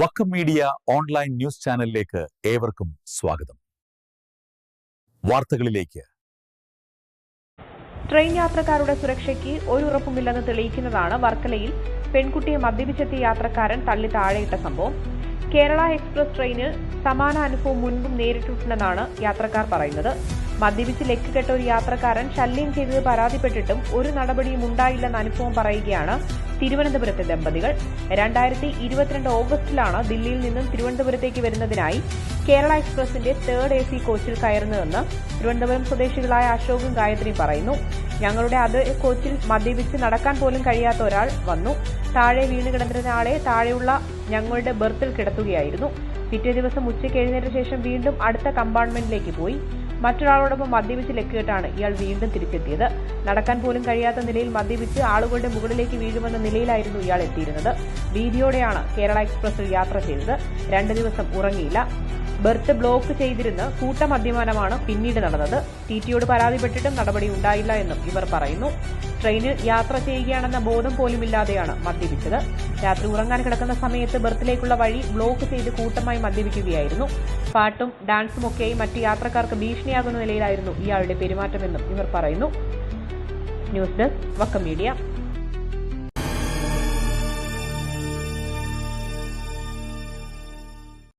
Vakkom media online news ചാനലിലേക്ക് ഏവർക്കും സ്വാഗതം. വാർത്തകളിലേക്ക്. ട്രെയിൻ യാത്രക്കാരുടെ സുരക്ഷയ്ക്ക് ഒരു ഉറപ്പുമില്ലെന്ന് തെളിയിക്കുന്നതാണ് വർക്കലയിൽ പെൺകുട്ടിയെ മദ്യപിച്ചെത്തിയ യാത്രക്കാരൻ തള്ളി താഴെയിട്ട സംഭവം. കേരള എക്സ്പ്രസ് ട്രെയിനിൽ സമാന അനുഭവം മുൻപും നേരിട്ടിട്ടുണ്ടെന്നാണ് യാത്രക്കാർ പറയുന്നത്. മദ്യപിച്ച് ലെക്കുകെട്ട ഒരു യാത്രക്കാരൻ ശല്യം ചെയ്തത് പരാതിപ്പെട്ടിട്ടും ഒരു നടപടിയും ഉണ്ടായില്ലെന്ന അനുഭവം പറയുകയാണ് തിരുവനന്തപുരത്തെ ദമ്പതികൾ. രണ്ടായിരത്തി ഇരുപത്തിരണ്ട് ഓഗസ്റ്റിലാണ് ദില്ലിയിൽ നിന്നും തിരുവനന്തപുരത്തേക്ക് വരുന്നതിനായി കേരള എക്സ്പ്രസിന്റെ തേർഡ് എ സി കോച്ചിൽ കയറുന്നതെന്ന് തിരുവനന്തപുരം സ്വദേശികളായ അശോകും ഗായത്രിയും പറയുന്നു. ഞങ്ങളുടെ അതേ കോച്ചിൽ മദ്യപിച്ച് നടക്കാൻ പോലും കഴിയാത്ത ഒരാൾ വന്നു. താഴെ വീണ് കിടന്നിരുന്ന ആളെ താഴെയുള്ള ഞങ്ങളുടെ ബർത്തിൽ കിടത്തുകയായിരുന്നു. പിറ്റേ ദിവസം ഉച്ചയ്ക്ക് എഴുന്നേറ്റ ശേഷം വീണ്ടും അടുത്ത കമ്പാർട്ട്മെന്റിലേക്ക് പോയി. മറ്റൊരാളോടൊപ്പം മദ്യപിച്ച് ലക്കിയിട്ടാണ് ഇയാൾ വീണ്ടും തിരിച്ചെത്തിയത്. നടക്കാൻ പോലും കഴിയാത്ത നിലയിൽ മദ്യപിച്ച് ആളുകളുടെ മുകളിലേക്ക് വീഴുമെന്ന നിലയിലായിരുന്നു ഇയാൾ എത്തിയിരുന്നത്. ഭീതിയോടെയാണ് കേരള എക്സ്പ്രസിൽ യാത്ര ചെയ്തത്. രണ്ടു ദിവസം ഉറങ്ങിയില്ല. ബർത്ത് ബ്ലോക്ക് ചെയ്തിരുന്ന് കൂട്ടമദ്യപാനമാണ് പിന്നീട് നടന്നത്. ടി ടിയോട് പരാതിപ്പെട്ടിട്ടും നടപടി ഉണ്ടായില്ല എന്നും ഇവർ പറയുന്നു. ട്രെയിനിൽ യാത്ര ചെയ്യുകയാണെന്ന ബോധം പോലുമില്ലാതെയാണ് മദ്യപിച്ചത്. രാത്രി ഉറങ്ങാൻ കിടക്കുന്ന സമയത്ത് ബർത്തിലേക്കുള്ള വഴി ബ്ലോക്ക് ചെയ്ത് കൂട്ടമായി മദ്യപിക്കുകയായിരുന്നു. പാട്ടും ഡാൻസും ഒക്കെയായി മറ്റ് യാത്രക്കാർക്ക് ഭീഷണിയാകുന്ന നിലയിലായിരുന്നു ഇയാളുടെ പെരുമാറ്റമെന്നും ഇവർ പറയുന്നു. News desk Vakkom media.